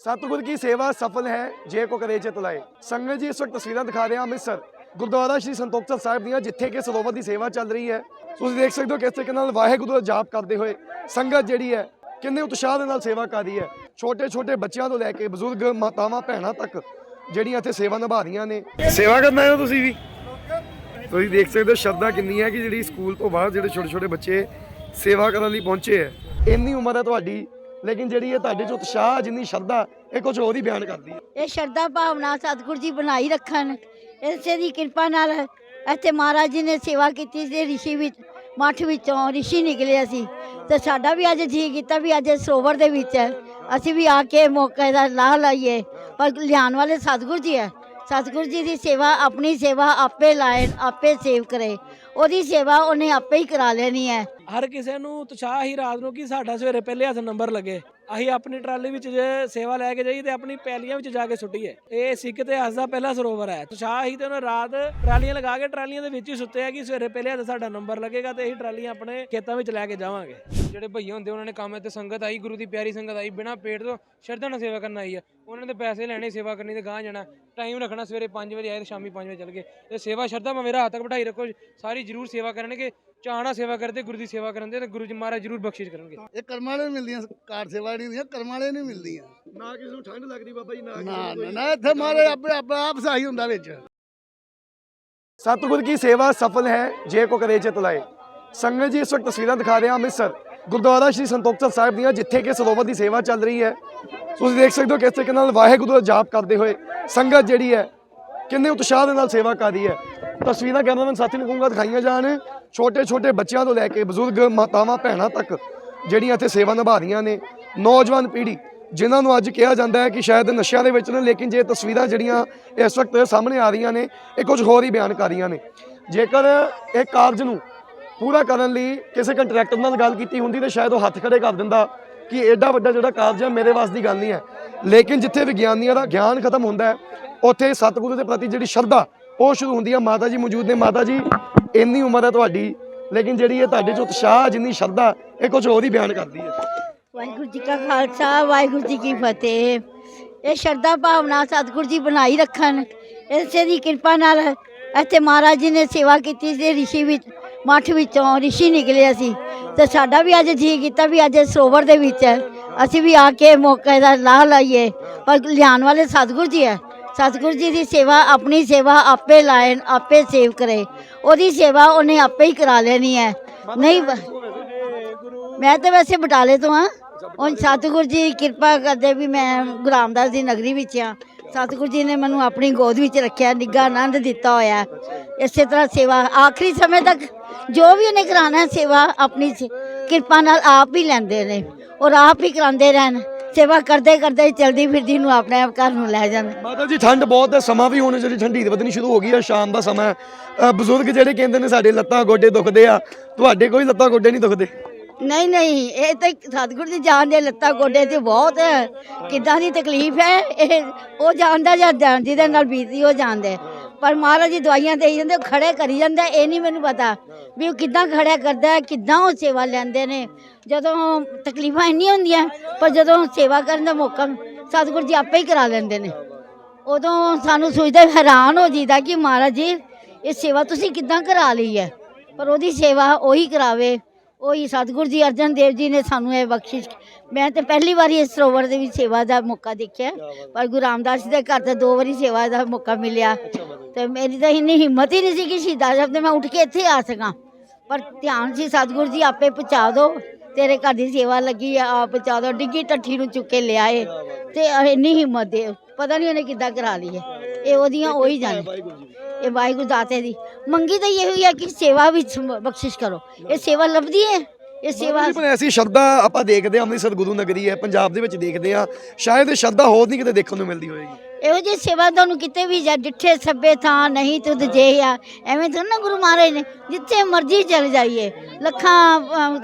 ਸਤਿਗੁਰ ਕੀ ਸੇਵਾ ਸਫਲ ਹੈ, ਜੇ ਕੋ ਕਰੇ ਚਿਤ ਲਾਏ। ਸੰਗਤ ਜੀ, ਇਸ ਵਕਤ ਤਸਵੀਰਾਂ ਦਿਖਾ ਰਹੇ ਹਾਂ ਅੰਮ੍ਰਿਤਸਰ। ਗੁਰਦੁਆਰਾ ਸ਼੍ਰੀ ਸੰਤੋਖ ਸਰ ਸਾਹਿਬ ਦੀਆਂ, ਜਿੱਥੇ ਕਿ ਸਰੋਵਰ ਦੀ ਸੇਵਾ ਚੱਲ ਰਹੀ ਹੈ। ਤੁਸੀਂ ਦੇਖ ਸਕਦੇ ਹੋ ਕਿਸ ਤਰੀਕੇ ਨਾਲ ਵਾਹਿਗੁਰੂ ਦਾ ਜਾਪ ਕਰਦੇ ਹੋਏ ਸੰਗਤ ਜਿਹੜੀ ਹੈ, ਕਿੰਨੇ ਉਤਸ਼ਾਹ ਦੇ ਨਾਲ ਸੇਵਾ ਕਰ ਰਹੀ ਹੈ। ਛੋਟੇ ਛੋਟੇ ਬੱਚਿਆਂ ਤੋਂ ਲੈ ਕੇ ਬਜ਼ੁਰਗ, ਮਾਤਾਵਾਂ, ਭੈਣਾਂ ਤੱਕ ਜਿਹੜੀਆਂ ਇੱਥੇ ਸੇਵਾ ਨਿਭਾ ਰਹੀਆਂ ਨੇ। ਸੇਵਾ ਕਰਨਾ ਹੈ ਤੁਸੀਂ ਵੀ? ਤੁਸੀਂ ਦੇਖ ਸਕਦੇ ਹੋ ਸ਼ਰਧਾ ਕਿੰਨੀ ਹੈ ਕਿ ਜਿਹੜੀ ਸਕੂਲ ਤੋਂ ਬਾਅਦ ਜਿਹੜੇ ਛੋਟੇ ਛੋਟੇ ਬੱਚੇ ਸੇਵਾ ਕਰਨ ਲਈ ਪਹੁੰਚੇ ਹੈ। ਇੰਨੀ ਉਮਰ ਹੈ ਤੁਹਾਡੀ ਲੇਕਿਨ ਜਿਹੜੀ ਇਹ ਤੁਹਾਡੇ ਚ ਉਤਸ਼ਾਹ, ਜਿੰਨੀ ਸ਼ਰਧਾ, ਇਹ ਕੁਝ ਹੋਰ ਹੀ ਬਿਆਨ ਕਰਦੀ ਹੈ। ਇਹ ਸ਼ਰਧਾ ਭਾਵਨਾ ਸਤਿਗੁਰ ਜੀ ਬਣਾਈ ਰੱਖਣ। ਇਸੇ ਦੀ ਕਿਰਪਾ ਨਾਲ ਇੱਥੇ ਮਹਾਰਾਜ ਜੀ ਨੇ ਸੇਵਾ ਕੀਤੀ ਸੀ, ਰਿਸ਼ੀ ਵਿੱਚ, ਮੱਠ ਵਿੱਚੋਂ ਰਿਸ਼ੀ ਨਿਕਲੇ ਅਸੀਂ ਤੇ ਸਾਡਾ ਵੀ ਅੱਜ ਜੀ ਕੀਤਾ ਵੀ ਅੱਜ ਸਰੋਵਰ ਦੇ ਵਿੱਚ। ਅਸੀਂ ਵੀ ਆ ਕੇ ਮੌਕੇ ਦਾ ਲਾਹ ਲਾਈਏ। ਪਰ ਲਿਆਉਣ ਵਾਲੇ ਸਤਿਗੁਰ ਜੀ ਹੈ। ਸਤਿਗੁਰ ਜੀ ਦੀ ਸੇਵਾ, ਆਪਣੀ ਸੇਵਾ ਆਪੇ ਲਾਏ, ਆਪੇ ਸੇਵ ਕਰੇ। ਉਹਦੀ ਸੇਵਾ ਉਹਨੇ ਆਪੇ ਹੀ ਕਰਾ ਲੈਣੀ ਹੈ। ਹਰ ਕਿਸੇ ਨੂੰ ਉਤਸ਼ਾਹ ਹੀ ਰਾਤ ਨੂੰ ਕਿ ਸਾਡਾ ਸਵੇਰੇ ਪਹਿਲੇ ਹੱਥ ਨੰਬਰ ਲੱਗੇ। ਅਸੀਂ ਆਪਣੀ ਟਰਾਲੀ ਵਿੱਚ ਜੇ ਸੇਵਾ ਲੈ ਕੇ ਜਾਈਏ ਤੇ ਆਪਣੀ ਪੈਲੀਆਂ ਵਿੱਚ ਜਾ ਕੇ ਸੁੱਟੀਏ। ਇਹ ਸਿੱਖ ਇਤਿਹਾਸ ਦਾ ਪਹਿਲਾ ਸਰੋਵਰ ਹੈ। ਉਤਸ਼ਾਹ ਹੀ ਤੇ ਉਹਨਾਂ ਰਾਤ ਟਰਾਲੀਆਂ ਲਗਾ ਕੇ ਟਰਾਲੀਆਂ ਦੇ ਵਿੱਚ ਹੀ ਸੁੱਤੇ ਆ ਕਿ ਸਵੇਰੇ ਪਹਿਲੇ ਹੱਥ ਸਾਡਾ ਨੰਬਰ ਲੱਗੇਗਾ ਤੇ ਅਸੀਂ ਟਰਾਲੀਆਂ ਆਪਣੇ ਖੇਤਾਂ ਵਿੱਚ ਲੈ ਕੇ ਜਾਵਾਂਗੇ। ਜਿਹੜੇ ਭਈਏ ਹੁੰਦੇ ਉਹਨਾਂ ਨੇ ਕੰਮ ਇੱਥੇ ਸੰਗਤ ਆਈ ਗੁਰੂ ਦੀ ਪਿਆਰੀ ਸੰਗਤ ਆਈ ਬਿਨਾ ਪੇਟ ਤੋਂ ਸ਼ਰਧਾ ਨਾਲ ਸੇਵਾ ਕਰਨ ਆਈ ਆ। ਉਹਨਾਂ ਦੇ ਪੈਸੇ ਲੈਣੇ ਸੇਵਾ ਕਰਨੀ ਤੇ ਗਾਂ ਜਾਣਾ। ਟਾਈਮ ਰੱਖਣਾ ਸਵੇਰੇ 5 ਵਜੇ ਆਏ ਤੇ ਸ਼ਾਮੀ 5 ਵਜੇ ਚਲ ਗਏ। ਇਹ ਸੇਵਾ ਸ਼ਰਧਾ ਮੈਂ ਮੇਰਾ ਹੱਥ ਤੱਕ ਬਿਠਾਈ ਰੱਖੋ ਸਾਰੀ ਜਰੂਰ ਸੇਵਾ ਕਰਨਗੇ। ਚਾਹਣਾ ਸੇਵਾ ਕਰਦੇ ਗੁਰੂ ਦੀ ਸੇਵਾ ਕਰਨ ਦੇ ਤੇ ਗੁਰੂ ਜੀ ਮਹਾਰਾਜ ਜਰੂਰ ਬਖਸ਼ਿਸ਼ ਕਰਨਗੇ। ਇਹ ਕਰਮਾਂ ਵਾਲੇ ਨੂੰ ਮਿਲਦੀਆਂ ਕਾਰ ਸੇਵਾ ਜਿਹੜੀ ਹੁੰਦੀਆਂ ਕਰਮਾਂ ਵਾਲੇ ਨੂੰ ਮਿਲਦੀਆਂ। ਨਾ ਕਿਸੇ ਨੂੰ ਠੰਡ ਲੱਗਦੀ ਬਾਬਾ ਜੀ ਨਾ ਕਿਸੇ ਨਾ ਨੂੰ ਇੱਥੇ ਮਾਰੇ ਆਪੇ ਆਪੇ ਆਪ ਸਹੀ ਹੁੰਦਾ ਵਿੱਚ। ਸਤਿਗੁਰ ਕੀ ਸੇਵਾ ਸਫਲ ਹੈ ਜੇ ਕੋ ਕਰੇ ਚਿਤ ਲਾਏ। ਸੰਗਤ ਜੀ ਇਸ ਵਕਤ ਤਸਵੀਰਾਂ ਦਿਖਾ ਰਹੇ ਹਾਂ ਅੰਮ੍ਰਿਤਸਰ। ਗੁਰਦੁਆਰਾ ਸ਼੍ਰੀ ਸੰਤੋਖ ਸਰ ਸਾਹਿਬ ਦੀਆਂ ਜਿੱਥੇ ਕਿ ਸਰੋਵਰ ਦੀ ਸੇਵਾ ਚੱਲ ਰਹੀ ਹੈ। ਤੁਸੀਂ ਦੇਖ ਸਕਦੇ ਹੋ ਕਿਸ ਤਰੀਕੇ ਨਾਲ ਵਾਹਿਗੁਰੂ ਦਾ ਜਾਪ ਕਰਦੇ ਹੋਏ ਸੰਗਤ ਜਿਹੜੀ ਹੈ ਕਿੰਨੇ ਉਤਸ਼ਾਹ ਦੇ ਨਾਲ ਸੇਵਾ ਕਰ ਰਹੀ ਹੈ। ਤਸਵੀਰਾਂ ਕੈਮਰਾਮੈਨ ਸਾਥੀ ਨੂੰ ਕਹੂੰਗਾ ਦਿਖਾਈਆਂ ਜਾਣ। ਛੋਟੇ ਛੋਟੇ ਬੱਚਿਆਂ ਤੋਂ ਲੈ ਕੇ ਬਜ਼ੁਰਗ ਮਾਤਾਵਾਂ ਭੈਣਾਂ ਤੱਕ ਜਿਹੜੀਆਂ ਇੱਥੇ ਸੇਵਾ ਨਿਭਾ ਰਹੀਆਂ ਨੇ ਨੌਜਵਾਨ ਪੀੜ੍ਹੀ, ਜਿਨ੍ਹਾਂ ਨੂੰ ਅੱਜ ਕਿਹਾ ਜਾਂਦਾ ਹੈ ਕਿ ਸ਼ਾਇਦ ਨਸ਼ਿਆਂ ਦੇ ਵਿੱਚ ਨੇ, ਲੇਕਿਨ ਜੇ ਤਸਵੀਰਾਂ ਜਿਹੜੀਆਂ ਇਸ ਵਕਤ ਸਾਹਮਣੇ ਆ ਰਹੀਆਂ ਨੇ, ਇਹ ਕੁਝ ਹੋਰ ਹੀ ਬਿਆਨ ਕਰ ਰਹੀਆਂ ਨੇ। ਜੇਕਰ ਇਹ ਕਾਰਜ ਨੂੰ ਪੂਰਾ ਕਰਨ ਲਈ ਕਿਸੇ ਕੰਟਰੈਕਟਰ ਨਾਲ ਗੱਲ ਕੀਤੀ ਹੁੰਦੀ, ਤਾਂ ਸ਼ਾਇਦ ਉਹ ਹੱਥ ਖੜੇ ਕਰ ਦਿੰਦਾ ਕਿ ਐਡਾ ਵੱਡਾ ਜਿਹੜਾ ਕਾਰਜ ਹੈ, ਮੇਰੇ ਵਾਸ ਦੀ ਗੱਲ ਨਹੀਂ ਹੈ। ਲੇਕਿਨ ਜਿੱਥੇ ਵਿਗਿਆਨੀਆਂ ਦਾ ਗਿਆਨ ਖਤਮ ਹੁੰਦਾ ਹੈ, ਉੱਥੇ ਸਤਿਗੁਰੂ ਦੇ ਪ੍ਰਤੀ ਜਿਹੜੀ ਸ਼ਰਧਾ, ਉਹ ਸ਼ੁਰੂ ਹੁੰਦੀ ਹੈ। ਮਾਤਾ ਜੀ ਮੌਜੂਦ ਨੇ। ਮਾਤਾ ਜੀ, ਇੰਨੀ ਉਮਰ ਹੈ ਤੁਹਾਡੀ, ਲੇਕਿਨ ਜਿਹੜੀ ਇਹ ਤੁਹਾਡੇ ਚ ਉਤਸ਼ਾਹ, ਜਿੰਨੀ ਸ਼ਰਧਾ, ਇਹ ਕੁਝ ਹੋਰ ਹੀ ਬਿਆਨ ਕਰਦੀ ਹੈ। ਵਾਹਿਗੁਰੂ ਜੀ ਕਾ ਖਾਲਸਾ ਵਾਹਿਗੁਰੂ ਜੀ ਕੀ ਫਤਿਹ। ਇਹ ਸ਼ਰਧਾ ਭਾਵਨਾ ਸਤਿਗੁਰ ਜੀ ਬਣਾਈ ਰੱਖਣ। ਇਸੇ ਦੀ ਕਿਰਪਾ ਨਾਲ ਇੱਥੇ ਮਹਾਰਾਜ ਜੀ ਨੇ ਸੇਵਾ ਕੀਤੀ ਤੇ ਰਿਸ਼ੀ ਵਿੱਚ ਮੱਠ ਵਿੱਚੋਂ ਰਿਸ਼ੀ ਨਿਕਲੇ ਅਸੀਂ ਤੇ ਸਾਡਾ ਵੀ ਅੱਜ ਜੀ ਕੀਤਾ ਵੀ ਅੱਜ ਸਰੋਵਰ ਦੇ ਵਿੱਚ। ਅਸੀਂ ਵੀ ਆ ਕੇ ਮੌਕੇ ਦਾ ਲਾਹ ਲਾਈਏ। ਪਰ ਲਿਆਉਣ ਵਾਲੇ ਸਤਿਗੁਰ ਜੀ ਹੈ। ਸਤਿਗੁਰ ਜੀ ਦੀ ਸੇਵਾ ਆਪਣੀ ਸੇਵਾ ਆਪੇ ਲਾਏ ਆਪੇ ਸੇਵ ਕਰੇ। ਉਹਦੀ ਸੇਵਾ ਉਹਨੇ ਆਪੇ ਹੀ ਕਰਾ ਲੈਣੀ ਹੈ। ਨਹੀਂ ਮੈਂ ਤਾਂ ਵੈਸੇ ਬਟਾਲੇ ਤੋਂ ਆ ਹੁਣ ਸਤਿਗੁਰ ਜੀ ਕਿਰਪਾ ਕਰਦੇ ਵੀ ਮੈਂ ਗੁਰੂ ਰਾਮਦਾਸ ਦੀ ਨਗਰੀ ਵਿੱਚ ਆ। ਸਤਿਗੁਰ ਜੀ ਨੇ ਮੈਨੂੰ ਆਪਣੀ ਗੋਦ ਵਿੱਚ ਰੱਖਿਆ ਨਿੱਘਾ ਆਨੰਦ ਦਿੱਤਾ ਹੋਇਆ। ਇਸੇ ਤਰ੍ਹਾਂ ਸੇਵਾ ਆਖਰੀ ਸਮੇਂ ਤੱਕ ਜੋ ਵੀ ਉਹਨੇ ਕਰਾਣਾ ਸੇਵਾ ਆਪਣੀ ਸ- ਕਿਰਪਾ ਨਾਲ ਆਪ ਹੀ ਲੈਂਦੇ ਨੇ। ਔਰ ਆਪ ਹੀ ਕਰਾਉਂਦੇ ਰਹਿਣ। ਸੇਵਾ ਕਰਦੇ ਕਰਦੇ ਚਲਦੀ ਫਿਰਦੀ ਨੂੰ ਆਪਣੇ ਆਪ ਘਰ ਨੂੰ ਲੈ ਜਾਂਦੇ। ਮਾਤਾ ਜੀ ਠੰਡ ਬਹੁਤ ਹੈ ਸਮਾਂ ਵੀ ਹੁਣ ਜਿਹੜੀ ਠੰਡੀ ਵਧਣੀ ਸ਼ੁਰੂ ਹੋ ਗਈ ਹੈ ਸ਼ਾਮ ਦਾ ਸਮਾਂ ਹੈ। ਅ, ਬਜ਼ੁਰਗ ਜਿਹੜੇ ਕਹਿੰਦੇ ਨੇ ਸਾਡੇ ਲੱਤਾਂ ਗੋਡੇ ਦੁਖਦੇ ਆ ਤੁਹਾਡੇ ਕੋਈ ਲੱਤਾਂ ਗੋਡੇ ਨਹੀਂ ਦੁਖਦੇ? ਨਹੀਂ ਨਹੀਂ, ਇਹ ਤਾਂ ਸਤਿਗੁਰ ਦੀ ਜਾਨ ਦੇ ਲੱਤਾਂ ਗੋਡੇ ਤੇ ਬਹੁਤ ਕਿੱਦਾਂ ਦੀ ਤਕਲੀਫ ਹੈ? ਇਹ ਉਹ ਜਾਣਦਾ ਜਾਂ ਜਾਣ- ਜਿਹਦੇ ਨਾਲ ਬੀਤੀ ਉਹ ਜਾਣਦੇ ਪਰ ਮਹਾਰਾਜ ਜੀ ਦਵਾਈਆਂ ਦੇਈ ਜਾਂਦੇ, ਉਹ ਖੜੇ ਕਰੀ ਜਾਂਦਾ, ਇਹ ਨਹੀਂ ਮੈਨੂੰ ਪਤਾ ਵੀ ਉਹ ਕਿੱਦਾਂ ਖੜਿਆ ਕਰਦਾ ਹੈ, ਕਿੱਦਾਂ ਉਹ ਸੇਵਾ ਲੈਂਦੇ ਨੇ। ਜਦੋਂ ਤਕਲੀਫਾਂ ਇੰਨੀਆਂ ਹੁੰਦੀਆਂ, ਪਰ ਜਦੋਂ ਸੇਵਾ ਕਰਨ ਦਾ ਮੌਕਾ, ਸਤਿਗੁਰ ਜੀ ਆਪੇ ਹੀ ਕਰਾ ਲੈਂਦੇ ਨੇ। ਉਦੋਂ ਸਾਨੂੰ ਸੋਚਦੇ ਹੈਰਾਨ ਹੋ ਜੀਦਾ ਕਿ ਮਹਾਰਾਜ ਜੀ, ਇਹ ਸੇਵਾ ਤੁਸੀਂ ਕਿੱਦਾਂ ਕਰਾ ਲਈ ਹੈ? ਪਰ ਉਹਦੀ ਸੇਵਾ ਉਹੀ ਕਰਾਵੇ। ਉਹੀ ਸਤਿਗੁਰ ਜੀ ਅਰਜਨ ਦੇਵ ਜੀ ਨੇ ਸਾਨੂੰ ਇਹ ਬਖਸ਼ਿਸ਼ ਮੈਂ ਤੇ ਪਹਿਲੀ ਵਾਰੀ ਇਸ ਸਰੋਵਰ ਦੇ ਵਿੱਚ ਸੇਵਾ ਦਾ ਮੌਕਾ ਦੇਖਿਆ। ਪਰ ਗੁਰੂ ਰਾਮਦਾਸ ਜੀ ਦੇ ਘਰ ਤੇ ਦੋ ਵਾਰੀ ਸੇਵਾ ਦਾ ਮੌਕਾ ਮਿਲਿਆ। ਤੇ ਮੇਰੀ ਤਾਂ ਇੰਨੀ ਹਿੰਮਤ ਹੀ ਨਹੀਂ ਸੀ ਕਿ ਸ਼ਹੀਦਾਂ ਸਾਹਿਬ ਤੇ ਮੈਂ ਉੱਠ ਕੇ ਇੱਥੇ ਆ ਸਕਾਂ। ਪਰ ਧਿਆਨ ਸੀ ਸਤਿਗੁਰ ਜੀ ਆਪੇ ਪਹੁੰਚਾ ਦਿਓ ਤੇਰੇ ਘਰ ਦੀ ਸੇਵਾ ਲੱਗੀ ਆ ਆਪ ਪਹੁੰਚਾ ਦਿਓ ਡਿੱਗੀ ਟੱਠੀ ਨੂੰ ਚੁੱਕ ਕੇ ਲਿਆਏ। ਤੇ ਇੰਨੀ ਹਿੰਮਤ ਦੇ ਪਤਾ ਨਹੀਂ ਉਹਨੇ ਕਿੱਦਾਂ ਕਰਾ ਲਈ ਹੈ। ਇਹ ਉਹਦੀਆਂ ਉਹੀ ਜਾਣੇ ਇਹ ਵਾਹਿਗੁਰੂ ਦਾਤੇ ਦੀ। ਮੰਗੀ ਤਾਂ ਇਹ ਹੋਈ ਹੈ ਕਿ ਸੇਵਾ ਵਿੱਚ ਬਖਸ਼ਿਸ਼ ਕਰੋ। ਇਹ ਸੇਵਾ ਲੱਭਦੀ ਹੈ? ਇਹ ਸੇਵਾ ਪਰ ਐਸੀ ਸ਼ਰਧਾ ਆਪਾਂ ਦੇਖਦੇ ਹਾਂ ਅੰਮ੍ਰਿਤਸਰ ਗੁਰੂ ਨਗਰੀ ਹੈ ਪੰਜਾਬ ਦੇ ਵਿੱਚ ਦੇਖਦੇ ਹਾਂ। ਸ਼ਾਇਦ ਇਹ ਸ਼ਰਧਾ ਹੋਰ ਨਹੀਂ ਕਿਤੇ ਦੇਖਣ ਨੂੰ ਮਿਲਦੀ ਹੋਏਗੀ। ਇਹੋ ਜਿਹੀ ਸੇਵਾ ਤੁਹਾਨੂੰ ਕਿਤੇ ਵੀ ਜਾ ਡਿੱਠੇ ਸੱਬੇ ਥਾਂ ਨਹੀਂ ਤੁਧ ਜੇ ਆ ਐਵੇਂ ਤਾਂ ਨਾ ਗੁਰੂ ਮਹਾਰਾਜ ਨੇ ਜਿੱਥੇ ਮਰਜ਼ੀ ਚਲ ਜਾਈਏ। ਲੱਖਾਂ ਅਮ,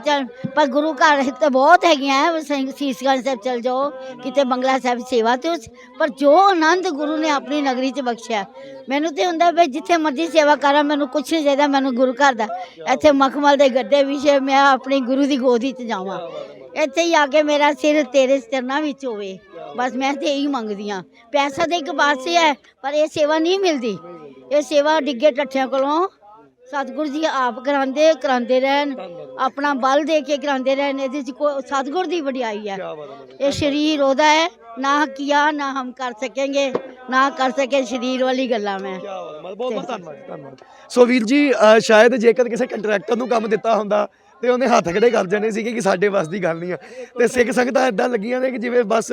ਪਰ ਗੁਰੂ ਘਰ ਤਾਂ ਬਹੁਤ ਹੈਗੀਆਂ ਸੀਸਗੰਜ ਸਾਹਿਬ ਚਲ ਜਾਓ ਕਿਤੇ ਬੰਗਲਾ ਸਾਹਿਬ ਸੇਵਾ ਤੇ ਉਸ- ਪਰ ਜੋ ਆਨੰਦ ਗੁਰੂ ਨੇ ਆਪਣੀ ਨਗਰੀ 'ਚ ਬਖਸ਼ਿਆ। ਮੈਨੂੰ ਤੇ ਹੁੰਦਾ ਵੀ ਜਿੱਥੇ ਮਰਜ਼ੀ ਸੇਵਾ ਕਰਾਂ ਮੈਨੂੰ ਕੁਛ ਨਹੀਂ ਚਾਹੀਦਾ ਮੈਨੂੰ ਗੁਰੂ ਘਰ ਦਾ। ਇੱਥੇ ਮਖਮਲ ਦੇ ਗੱਡੇ ਵਿਸ਼ੇ ਮੈਂ ਆਪਣੀ ਗੁਰੂ ਦੀ ਗੋਦੀ 'ਚ ਜਾਵਾਂ। ਇੱਥੇ ਹੀ ਆ ਕੇ ਮੇਰਾ ਸਿਰ ਤੇਰੇ ਚਰਨਾਂ ਵਿੱਚ ਹੋਵੇ। ਬਸ ਮੈਂ ਤੇ ਇਹੀ ਮੰਗਦੀ ਆ ਪੈਸਾ ਤੇ ਇੱਕ ਪਾਸੇ ਹੈ ਪਰ ਇਹ ਸੇਵਾ ਨਹੀਂ ਮਿਲਦੀ। ਇਹ ਸੇਵਾ ਡਿੱਗੇ ਟੱਠਿਆਂ ਕੋਲੋਂ ਸਤਿਗੁਰੂ ਜੀ ਆਪ ਕਰਾਉਂਦੇ ਕਰਾਉਂਦੇ ਰਹਿਣ ਆਪਣਾ ਬਲ ਦੇ ਕੇ ਕਰਾਉਂਦੇ ਰਹਿਣ ਇਹਦੇ ਚ ਸਤਿਗੁਰ ਦੀ ਵਡਿਆਈ ਹੈ। ਇਹ ਸ਼ਰੀਰ ਉਹਦਾ ਹੈ ਨਾ ਕੀਆ ਨਾ ਹਮ ਕਰ ਸਕेंगे ਨਾ ਕਰ ਸਕੇ ਸ਼ਰੀਰ ਵਾਲੀ ਗੱਲਾਂ ਮੈਂ। ਬਹੁਤ ਬਹੁਤ ਧੰਨਵਾਦ ਧੰਨਵਾਦ। ਸੋ ਵੀਰ ਜੀ ਸ਼ਾਇਦ ਜੇਕਰ ਕਿਸੇ ਕੰਟਰੈਕਟਰ ਨੂੰ ਕੰਮ ਦਿੱਤਾ ਹੁੰਦਾ ਤੇ ਉਹਨੇ ਹੱਥ ਖੜੇ ਕਰ ਜਾਣੇ ਸੀਗੇ ਕਿ ਸਾਡੇ ਵੱਸ ਦੀ ਗੱਲ ਨਹੀਂ ਆ। ਤੇ ਸਿੱਖ ਸੰਗਤਾਂ ਇਦਾਂ ਲੱਗੀਆਂ ਨੇ ਕਿ ਜਿਵੇਂ ਬਸ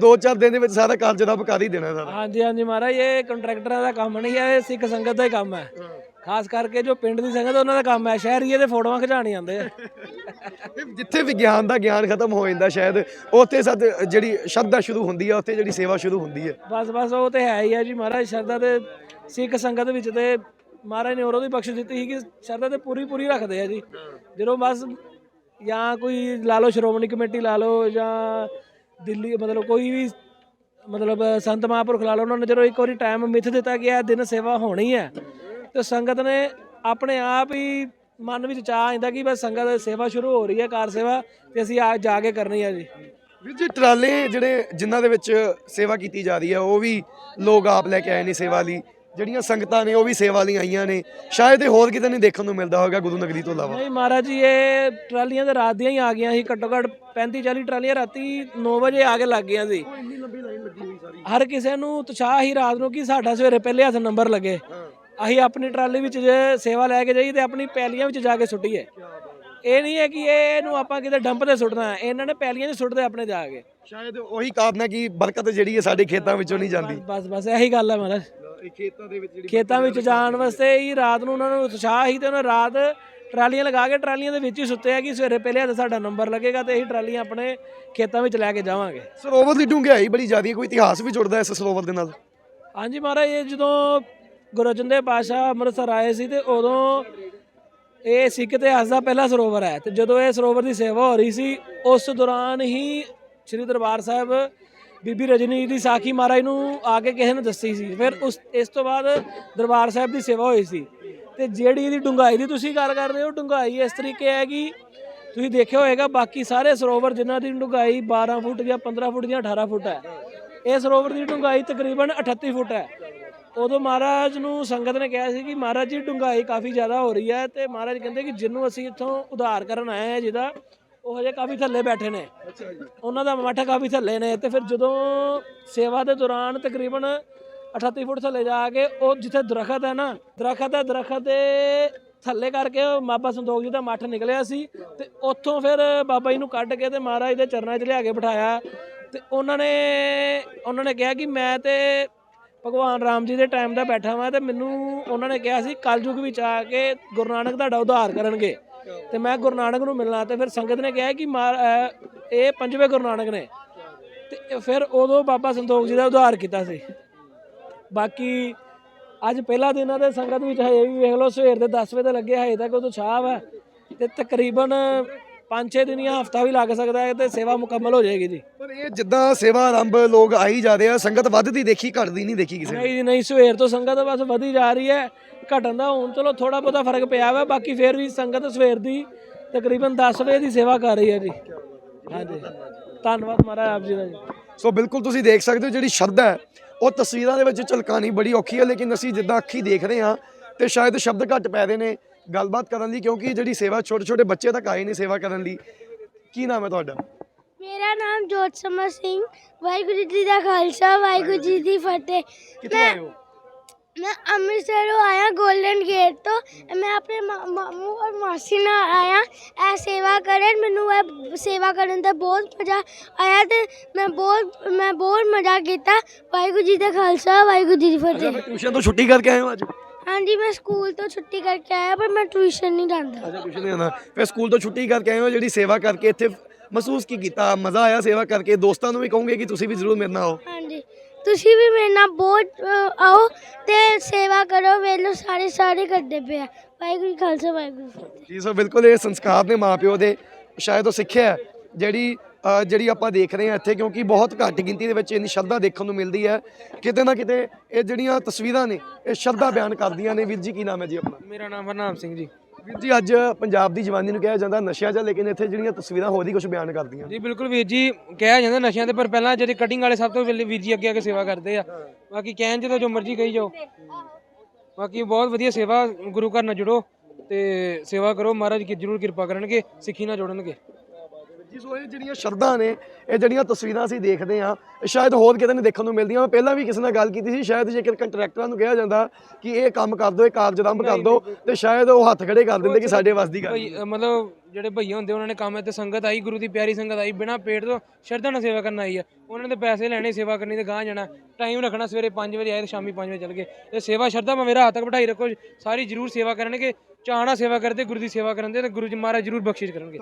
2-4 ਦਿਨ ਦੇ ਵਿੱਚ ਸਾਰਾ ਕਾਰਜ ਦਾ ਕਰ ਹੀ ਦੇਣਾ ਸਾਰਾ। ਹਾਂਜੀ ਹਾਂਜੀ ਮਹਾਰਾਜ ਇਹ ਕੰਟਰੈਕਟਰਾਂ ਦਾ ਕੰਮ ਨਹੀਂ ਹੈ ਇਹ ਸਿੱਖ ਸੰਗਤ ਦਾ ਹੀ ਕੰਮ ਹੈ ਖਾਸ ਕਰਕੇ ਜੋ ਪਿੰਡ ਦੀ ਸੰਗਤ ਉਹਨਾਂ ਦਾ ਕੰਮ ਹੈ ਸ਼ਹਿਰੀਏ ਦੇ ਫੋਟੋਆਂ ਖਿਚਾਣੀ ਆਉਂਦੇ ਆ। ਜਿੱਥੇ ਵਿਗਿਆਨ ਦਾ ਗਿਆਨ ਖਤਮ ਹੋ ਜਾਂਦਾ ਸ਼ਾਇਦ ਉੱਥੇ ਸਦ ਜਿਹੜੀ ਸ਼ਰਧਾ ਸ਼ੁਰੂ ਹੁੰਦੀ ਹੈ ਉੱਥੇ ਜਿਹੜੀ ਸੇਵਾ ਸ਼ੁਰੂ ਹੁੰਦੀ ਹੈ ਬਸ ਬਸ ਉਹ ਤੇ ਹੈ ਹੀ ਹੈ ਜੀ ਮਹਾਰਾਜ ਸ਼ਰਧਾ ਤੇ ਸਿੱਖ ਸੰਗਤ ਵਿੱਚ ਤੇ ਮਹਾਰਾਜ ਨੇ ਉਰੋਂ ਦੀ ਬਖਸ਼ ਦਿੱਤੀ ਸੀ ਕਿ ਸ਼ਰਧਾ ਤੇ ਪੂਰੀ ਪੂਰੀ ਰੱਖਦੇ ਆ ਜੀ। ਜਦੋਂ ਬਸ ਜਾਂ ਕੋਈ ਲਾ ਲਓ ਸ਼੍ਰੋਮਣੀ ਕਮੇਟੀ ਲਾ ਲਓ ਜਾਂ ਦਿੱਲੀ ਮਤਲਬ ਕੋਈ ਵੀ ਮਤਲਬ ਸੰਤ ਮਹਾਂਪੁਰਖ ਲਾ ਲਓ, ਉਹਨਾਂ ਨੇ ਜਦੋਂ ਇੱਕ ਵਾਰੀ ਟਾਈਮ ਮਿੱਥ ਦਿੱਤਾ ਗਿਆ ਦਿਨ ਸੇਵਾ ਹੋਣੀ ਹੈ, ਤੇ ਸੰਗਤ ਨੇ ਆਪਣੇ ਆਪ ਹੀ ਮਨ ਵਿੱਚ ਚਾਹ ਆਂਦਾ ਕਿ ਬਸ ਸੰਗਤ ਸੇਵਾ ਸ਼ੁਰੂ ਹੋ ਰਹੀ ਹੈ, ਕਾਰ ਸੇਵਾ, ਤੇ ਅਸੀਂ ਆ ਜਾ ਕੇ ਕਰਨੀ ਹੈ ਜੀ। ਵੀਰ ਜੀ, ਟਰਾਲੇ ਜਿਹੜੇ ਜਿਨ੍ਹਾਂ ਦੇ ਵਿੱਚ ਸੇਵਾ ਕੀਤੀ ਜਾ ਰਹੀ ਹੈ, ਉਹ ਵੀ ਲੋਕ ਆਪ ਲੈ ਕੇ ਆਏ ਨੇ ਸੇਵਾ ਲਈ। ਜਿਹੜੀਆਂ ਸੰਗਤਾਂ ਨੇ ਉਹ ਵੀ ਸੇਵਾ ਲਈ ਆਈਆਂ ਨੇ। ਸ਼ਾਇਦ ਇਹ ਹੋਰ ਕਿਤੇ ਨਹੀਂ ਦੇਖਣ ਨੂੰ ਮਿਲਦਾ ਹੋਵੇਗਾ ਗੁਰੂ ਨਗਰੀ ਤੋਂ ਇਲਾਵਾ। ਨਹੀਂ ਮਹਾਰਾਜ ਜੀ ਇਹ ਟਰਾਲੀਆਂ ਤੇ ਰਾਤ ਦੀਆਂ ਹੀ ਆ ਗਈਆਂ ਸੀ। ਘੱਟੋ ਘੱਟ 35 40 ਟਰਾਲੀਆਂ ਰਾਤੀ 9 ਵਜੇ ਆ ਕੇ ਲੱਗ ਗਈਆਂ ਸੀ। ਹਰ ਕਿਸੇ ਨੂੰ ਉਤਸ਼ਾਹ ਹੀ ਰਾਤ ਨੂੰ ਕਿ ਸਾਡਾ ਸਵੇਰੇ ਪਹਿਲੇ ਹੱਥ ਨੰਬਰ ਲੱਗੇ। ਅਸੀਂ ਆਪਣੀ ਟਰਾਲੀ ਵਿੱਚ ਜੇ ਸੇਵਾ ਲੈ ਕੇ ਜਾਈਏ ਤੇ ਆਪਣੀ ਪੈਲੀਆਂ ਵਿੱਚ ਜਾ ਕੇ ਸੁੱਟੀਏ। ਇਹ ਨਹੀਂ ਹੈ ਕਿ ਇਹ ਇਹਨੂੰ ਆਪਾਂ ਕਿਤੇ ਡੰਪ ਤੇ ਸੁੱਟਣਾ ਹੈ। ਇਹਨਾਂ ਨੇ ਪੈਲੀਆਂ 'ਚ ਸੁੱਟਦੇ ਆਪਣੇ ਜਾ ਕੇ। ਸ਼ਾਇਦ ਉਹੀ ਕਾਰਨ ਹੈ ਕਿ ਬਰਕਤ ਜਿਹੜੀ ਹੈ ਸਾਡੇ ਖੇਤਾਂ ਵਿੱਚੋਂ ਨਹੀਂ ਜਾਂਦੀ। ਬਸ ਬਸ ਇਹੀ ਗੱਲ ਹੈ ਮਹਾਰਾਜ। ਇਹ ਖੇਤਾਂ ਦੇ ਵਿੱਚ ਜਿਹੜੀ ਖੇਤਾਂ ਵਿੱਚ ਜਾਣ ਵਾਸਤੇ ਹੀ ਰਾਤ ਨੂੰ ਉਹਨਾਂ ਨੂੰ ਉਤਸ਼ਾਹ ਹੀ ਤੇ ਉਹਨਾਂ ਰਾਤ ਟਰਾਲੀਆਂ ਲਗਾ ਕੇ ਟਰਾਲੀਆਂ ਦੇ ਵਿੱਚ ਹੀ ਸੁੱਤੇ ਆ ਕਿ ਸਵੇਰੇ ਪਹਿਲੇ ਹੱਥ ਸਾਡਾ ਨੰਬਰ ਲੱਗੇਗਾ ਤੇ ਅਸੀਂ ਟਰਾਲੀਆਂ ਆਪਣੇ ਖੇਤਾਂ ਵਿੱਚ ਲੈ ਕੇ ਜਾਵਾਂਗੇ। ਸਰੋਵਰ ਦੀ ਡੂੰਘਾਈ ਬੜੀ ਜ਼ਿਆਦੀ ਹੈ ਕੋਈ ਇਤਿਹਾਸ ਵੀ ਜੁੜਦਾ ਇਸ ਸਰੋਵਰ ਦੇ ਨਾਲ। ਹਾਂਜੀ ਮਹਾਰਾਜ ਇਹ ਜਦੋਂ ਗੁਰੂ ਅਰਜਨ ਦੇਵ ਪਾਤਸ਼ਾਹ ਅੰਮ੍ਰਿਤਸਰ ਆਏ ਸੀ ਤੇ ਉਦੋਂ ਇਹ ਸਿੱਖ ਇਤਿਹਾਸ ਦਾ ਪਹਿਲਾ ਸਰੋਵਰ ਹੈ ਤੇ ਜਦੋਂ ਇਹ ਸਰੋਵਰ ਦੀ ਸੇਵਾ ਹੋ ਰਹੀ ਸੀ, ਉਸ ਦੌਰਾਨ ਹੀ ਸ੍ਰੀ ਦਰਬਾਰ ਸਾਹਿਬ ਬੀਬੀ ਰਜਨੀ ਦੀ ਸਾਖੀ ਮਹਾਰਾਜ ਨੂੰ ਆ ਕੇ ਕਿਸੇ ਨੇ ਦੱਸੀ ਸੀ। ਫਿਰ ਉਸ, ਇਸ ਤੋਂ ਬਾਅਦ ਦਰਬਾਰ ਸਾਹਿਬ ਦੀ ਸੇਵਾ ਹੋਈ ਸੀ। ਤੇ ਜਿਹੜੀ ਇਹਦੀ ਡੁੰਗਾਈ ਦੀ ਤੁਸੀਂ ਗੱਲ ਕਰ ਰਹੇ ਹੋ ਡੁੰਗਾਈ ਇਸ ਤਰੀਕੇ ਹੈ ਕਿ ਤੁਸੀਂ ਦੇਖਿਆ ਹੋਵੇਗਾ ਬਾਕੀ ਸਾਰੇ ਸਰੋਵਰ ਜਿਨ੍ਹਾਂ ਦੀ ਡੁੰਗਾਈ 12 ਫੁੱਟ ਜਾਂ 15 ਫੁੱਟ ਜਾਂ 18 ਫੁੱਟ ਹੈ, ਇਹ ਸਰੋਵਰ ਦੀ ਡੁੰਗਾਈ ਤਕਰੀਬਨ 38 ਫੁੱਟ ਹੈ। ਉਦੋਂ ਮਹਾਰਾਜ ਨੂੰ ਸੰਗਤ ਨੇ ਕਿਹਾ ਸੀ ਕਿ ਮਹਾਰਾਜ ਜੀ ਡੁੰਗਾਈ ਕਾਫੀ ਜ਼ਿਆਦਾ ਹੋ ਰਹੀ ਹੈ ਤੇ ਮਹਾਰਾਜ ਕਹਿੰਦੇ ਕਿ ਜਿਹਨੂੰ ਅਸੀਂ ਇੱਥੋਂ ਉਧਾਰ ਕਰਨ ਆਏ ਹਾਂ ਜਿਹਦਾ ਉਹ ਹਜੇ ਕਾਫੀ ਥੱਲੇ ਬੈਠੇ ਨੇ। ਉਹਨਾਂ ਦਾ ਮੱਠ ਕਾਫੀ ਥੱਲੇ ਨੇ ਤੇ ਫਿਰ ਜਦੋਂ ਸੇਵਾ ਦੇ ਦੌਰਾਨ ਤਕਰੀਬਨ 38 ਫੁੱਟ ਥੱਲੇ ਜਾ ਕੇ ਉਹ ਜਿੱਥੇ ਦਰਖਤ ਹੈ ਨਾ ਦਰਖਤ ਹੈ ਦਰਖਤ ਦੇ ਥੱਲੇ ਕਰਕੇ ਬਾਬਾ ਸੰਤੋਖ ਜੀ ਦਾ ਮੱਠ ਨਿਕਲਿਆ ਸੀ ਤੇ ਉੱਥੋਂ ਫਿਰ ਬਾਬਾ ਜੀ ਨੂੰ ਕੱਢ ਕੇ ਤੇ ਮਹਾਰਾਜ ਦੇ ਚਰਨਾਂ 'ਚ ਲਿਆ ਕੇ ਬਿਠਾਇਆ ਤੇ ਉਹਨਾਂ ਨੇ ਉਹਨਾਂ ਨੇ ਕਿਹਾ ਕਿ ਮੈਂ ਤੇ ਭਗਵਾਨ ਰਾਮ ਜੀ ਦੇ ਟਾਈਮ ਦਾ ਬੈਠਾ ਵਾਂ ਤੇ ਮੈਨੂੰ ਉਹਨਾਂ ਨੇ ਕਿਹਾ ਸੀ, ਕਲਯੁਗ ਵਿੱਚ ਆ ਕੇ ਗੁਰੂ ਨਾਨਕ ਤੁਹਾਡਾ ਉਧਾਰ ਕਰਨਗੇ। ਤੇ ਮੈਂ ਗੁਰੂ ਨਾਨਕ ਨੂੰ ਮਿਲਣਾ ਤੇ ਫਿਰ ਸੰਗਤ ਨੇ ਕਿਹਾ ਕਿ ਮਾਰ- ਇਹ ਪੰਜਵੇਂ ਗੁਰੂ ਨਾਨਕ ਨੇ। ਤੇ ਫਿਰ ਉਦੋਂ ਬਾਬਾ ਸੰਤੋਖ ਜੀ ਦਾ ਉਧਾਰ ਕੀਤਾ ਸੀ। ਬਾਕੀ ਅੱਜ ਪਹਿਲਾ ਦਿਨ ਆ ਤੇ ਸੰਗਤ ਵਿੱਚ ਹਜੇ ਵੀ ਵੇਖ ਲਓ, ਸਵੇਰ ਦੇ 10 ਵਜੇ ਤੇ ਲੱਗੇ, ਹਜੇ ਤੱਕ ਉਦੋਂ ਛਾਵ ਹੈ ਤੇ ਤਕਰੀਬਨ 5-6 ਦਿਨ ਜਾਂ ਹਫਤਾ ਵੀ ਲੱਗ ਸਕਦਾ ਹੈ ਤੇ ਸੇਵਾ ਮੁਕੰਮਲ ਹੋ ਜਾਏਗੀ ਜੀ। ਪਰ ਇਹ ਜਿੱਦਾਂ ਸੇਵਾ ਆਰੰਭ ਲੋਕ ਆਈ ਜਾ ਰਹੇ ਆ ਸੰਗਤ ਵੱਧਦੀ ਦੇਖੀ ਘਟਦੀ ਨਹੀਂ ਦੇਖੀ ਕਿਸੇ ਨੇ। ਨਹੀਂ ਜੀ ਨਹੀਂ ਸਵੇਰ ਤੋਂ ਸੰਗਤ ਬਸ ਵਧੀ ਜਾ ਰਹੀ ਹੈ। ਘਟਣ ਦਾ ਹੁਣ ਚਲੋ ਥੋੜਾ ਬਹੁਤਾ ਫ਼ਰਕ ਪਿਆ ਵਾ ਬਾਕੀ ਫੇਰ ਵੀ ਸੰਗਤ ਸਵੇਰ ਦੀ ਤਕਰੀਬਨ 10 ਵਜੇ ਦੀ ਸੇਵਾ ਕਰ ਰਹੀ ਹੈ ਜੀ। ਹਾਂਜੀ। ਧੰਨਵਾਦ ਮਹਾਰਾਜ ਆਪ ਜੀ ਦਾ ਜੀ। ਸੋ ਬਿਲਕੁਲ ਤੁਸੀਂ ਦੇਖ ਸਕਦੇ ਹੋ ਜਿਹੜੀ ਸ਼ਰਧਾ ਹੈ ਉਹ ਤਸਵੀਰਾਂ ਦੇ ਵਿੱਚ ਝਲਕਾਣੀ ਬੜੀ ਔਖੀ ਹੈ ਲੇਕਿਨ ਅਸੀਂ ਜਿੱਦਾਂ ਅੱਖੀ ਦੇਖ ਰਹੇ ਹਾਂ ਤੇ ਸ਼ਾਇਦ ਸ਼ਬਦ ਘੱਟ ਪੈ ਰਹੇ ਨੇ ਗੱਲਬਾਤ ਕਰਨ ਲਈ ਕਿਉਂਕਿ ਜਿਹੜੀ ਸੇਵਾ ਛੋਟੇ ਛੋਟੇ ਬੱਚੇ ਤੱਕ ਆਏ ਨੇ ਸੇਵਾ ਕਰਨ ਲਈ। ਕੀ ਨਾਮ ਹੈ ਤੁਹਾਡਾ? ਮੇਰਾ ਨਾਮ ਜੋਤ ਸਮਰ ਸਿੰਘ ਵਾਹਿਗੁਰੂ ਜੀ ਦਾ ਖਾਲਸਾ ਵਾਹਿਗੁਰੂ ਜੀ ਦੀ ਫਤਿਹ। ਕਿੱਥੋਂ ਆਏ ਹੋ? ਮੈਂ ਅੰਮ੍ਰਿਤਸਰੋਂ ਆਇਆ 골ਡਨ ਗੇਟ ਤੋਂ। ਮੈਂ ਆਪਣੇ ਮਾ- ਮਾਮੂ ਔਰ ਮਾਸੀ ਨਾਲ ਆਇਆ ਇਹ ਸੇਵਾ ਕਰਨ। ਮੈਨੂੰ ਇਹ ਸੇਵਾ ਕਰਨ ਦਾ ਬਹੁਤ ਮਜ਼ਾ ਆਇਆ ਤੇ ਮੈਂ ਬਹੁਤ ਮੈਂ ਬਹੁਤ ਮਜ਼ਾ ਕੀਤਾ। ਵਾਹਿਗੁਰੂ ਜੀ ਦਾ ਖਾਲਸਾ ਵਾਹਿਗੁਰੂ ਜੀ ਦੀ ਅੱਛਾ ਫਤਿਹ। ਟਿਊਸ਼ਨ ਤੋਂ ਛੁੱਟੀ ਕਰਕੇ ਆਏ ਹੋ ਅੱਜ? ਹਾਂਜੀ ਮੈਂ ਸਕੂਲ ਤੋਂ ਛੁੱਟੀ ਕਰਕੇ ਆਇਆ ਪਰ ਮੈਂ ਟਿਊਸ਼ਨ ਨਹੀਂ ਜਾਂਦਾ। ਅੱਛਾ ਟਿਊਸ਼ਨ ਨਹੀਂ ਆਉਂਦਾ ਫਿਰ ਸਕੂਲ ਤੋਂ ਛੁੱਟੀ ਕਰਕੇ ਆਏ ਹੋ ਜਿਹੜੀ ਸੇਵਾ ਕਰਕੇ ਇੱਥੇ ਮਹਿਸੂਸ ਕੀ ਕੀਤਾ? ਮਜ਼ਾ ਆਇਆ ਸੇਵਾ ਕਰਕੇ? ਦੋਸਤਾਂ ਨੂੰ ਵੀ ਕਹੋਗੇ ਕਿ ਤੁਸੀਂ ਵੀ ਜ਼ਰੂਰ ਮੇਰੇ ਨਾਲ ਆਓ। ਹਾਂਜੀ ਤੁਸੀਂ ਵੀ ਮੇਰੇ ਨਾਲ ਬਹੁਤ ਅ, ਆਓ ਤੇ ਸੇਵਾ ਕਰੋ ਵੇਲੋ ਸਾਰੇ ਸਾਰੇ ਕਰਦੇ ਪਏ ਆ। ਵਾਹਿਗੁਰੂ ਜੀ ਖਾਲਸਾ ਵਾਹਿਗੁਰੂ ਜੀ ਫਤਿਹ। ਜੀ ਸੋ ਬਿਲਕੁਲ ਇਹ ਸੰਸਕਾਰ ਨੇ ਮਾਪਿਓ ਦੇ ਸ਼ਾਇਦ ਉਹ ਸਿੱਖਿਆ ਹੈ, ਜਿਹੜੀ ਜਿਹੜੀ ਆਪਾਂ ਦੇਖ ਰਹੇ ਹਾਂ ਇੱਥੇ ਕਿਉਂਕਿ ਬਹੁਤ ਘੱਟ ਗਿਣਤੀ ਦੇ ਵਿੱਚ ਇੰਨੀ ਸ਼ਰਧਾ ਦੇਖਣ ਨੂੰ ਮਿਲਦੀ ਹੈ। ਕਿਤੇ ਨਾ ਕਿਤੇ ਇਹ ਜਿਹੜੀਆਂ ਤਸਵੀਰਾਂ ਨੇ ਇਹ ਸ਼ਰਧਾ ਬਿਆਨ ਕਰਦੀਆਂ ਨੇ। ਵੀਰ ਜੀ ਕੀ ਨਾਮ ਹੈ ਜੀ ਆਪਣਾ? ਮੇਰਾ ਨਾਮ ਹਰਨਾਮ ਸਿੰਘ ਜੀ। ਵੀਰ ਜੀ ਅੱਜ ਪੰਜਾਬ ਦੀ ਜਵਾਨੀ ਨੂੰ ਕਿਹਾ ਜਾਂਦਾ ਨਸ਼ਿਆਂ 'ਚ ਲੇਕਿਨ ਇੱਥੇ ਜਿਹੜੀਆਂ ਤਸਵੀਰਾਂ ਹੋਰ ਹੀ ਕੁਝ ਬਿਆਨ ਕਰਦੀਆਂ। ਜੀ ਬਿਲਕੁਲ ਵੀਰ ਜੀ ਕਿਹਾ ਜਾਂਦਾ ਨਸ਼ਿਆਂ ਤੇ ਪਰ ਪਹਿਲਾਂ ਜਿਹੜੇ ਕਟਿੰਗ ਵਾਲੇ ਸਭ ਤੋਂ ਪਹਿਲੇ ਵੀਰ ਜੀ ਅੱਗੇ ਆ ਕੇ ਸੇਵਾ ਕਰਦੇ ਆ। ਬਾਕੀ ਕਹਿਣ ਜਦੋਂ ਜੋ ਮਰਜ਼ੀ ਕਹੀ ਜਾਓ। ਬਾਕੀ ਬਹੁਤ ਵਧੀਆ ਸੇਵਾ ਗੁਰੂ ਘਰ ਨਾਲ ਜੁੜੋ ਤੇ ਸੇਵਾ ਕਰੋ। ਮਹਾਰਾਜ ਕੀ ਜਰੂਰ ਕਿਰਪਾ ਕਰਨਗੇ ਸਿੱਖੀ ਨਾਲ ਜੋੜਨਗੇ। ਜੀ ਸੋ ਇਹ ਜਿਹੜੀਆਂ ਸ਼ਰਧਾਂ ਨੇ ਇਹ ਜਿਹੜੀਆਂ ਤਸਵੀਰਾਂ ਅਸੀਂ ਦੇਖਦੇ ਇਹ ਸ਼ਾਇਦ ਹੋਰ ਕਿਤੇ ਨਹੀਂ ਦੇਖਣ ਨੂੰ ਮਿਲਦੀਆਂ। ਮੈਂ ਪਹਿਲਾਂ ਵੀ ਕਿਸੇ ਨਾਲ ਗੱਲ ਕੀਤੀ ਸੀ ਸ਼ਾਇਦ ਜੇਕਰ ਕੰਟਰੈਕਟਰਾਂ ਨੂੰ ਕਿਹਾ ਜਾਂਦਾ ਕਿ ਇਹ ਕੰਮ ਕਰ ਦਿਓ ਇਹ ਕਾਰਜ ਆਰੰਭ ਕਰ ਦਿਓ ਤੇ ਸ਼ਾਇਦ ਉਹ ਹੱਥ ਖੜੇ ਕਰ ਦਿੰਦੇ ਕਿ ਸਾਡੇ ਵੱਸ ਦੀ ਗੱਲ ਭਈ ਮਤਲਬ ਜਿਹੜੇ ਭਈਆ ਹੁੰਦੇ ਉਹਨਾਂ ਨੇ ਕੰਮ ਤੇ ਸੰਗਤ ਆਈ ਗੁਰੂ ਦੀ ਪਿਆਰੀ ਸੰਗਤ ਆਈ ਬਿਨਾ ਪੇਟ ਤੋਂ ਸ਼ਰਧਾ ਨਾਲ ਸੇਵਾ ਕਰਨ ਆਈ ਆ। ਉਹਨਾਂ ਦੇ ਪੈਸੇ ਲੈਣੇ ਸੇਵਾ ਕਰਨੀ ਤੇ ਗਾਂ ਜਾਣਾ। ਟਾਈਮ ਰੱਖਣਾ ਸਵੇਰੇ 5 ਵਜੇ ਆਏ ਤੇ ਸ਼ਾਮੀ 5 ਵਜੇ ਚਲ ਗਏ। ਤੇ ਸੇਵਾ ਸ਼ਰਧਾ ਮੈਂ ਮੇਰਾ ਹੱਥ ਤੱਕ ਬਿਠਾਈ ਰੱਖੋ ਸਾਰੀ ਜਰੂਰ ਸੇਵਾ ਕਰਨਗੇ। ਚਾਹਣਾ ਸੇਵਾ ਕਰਦੇ ਗੁਰੂ ਦੀ ਸੇਵਾ ਕਰਨ ਦੇ ਤੇ ਗੁਰੂ ਜੀ ਮਹਾਰਾਜ ਜਰੂਰ ਬਖਸ਼ਿਸ਼ ਕਰਨਗੇ।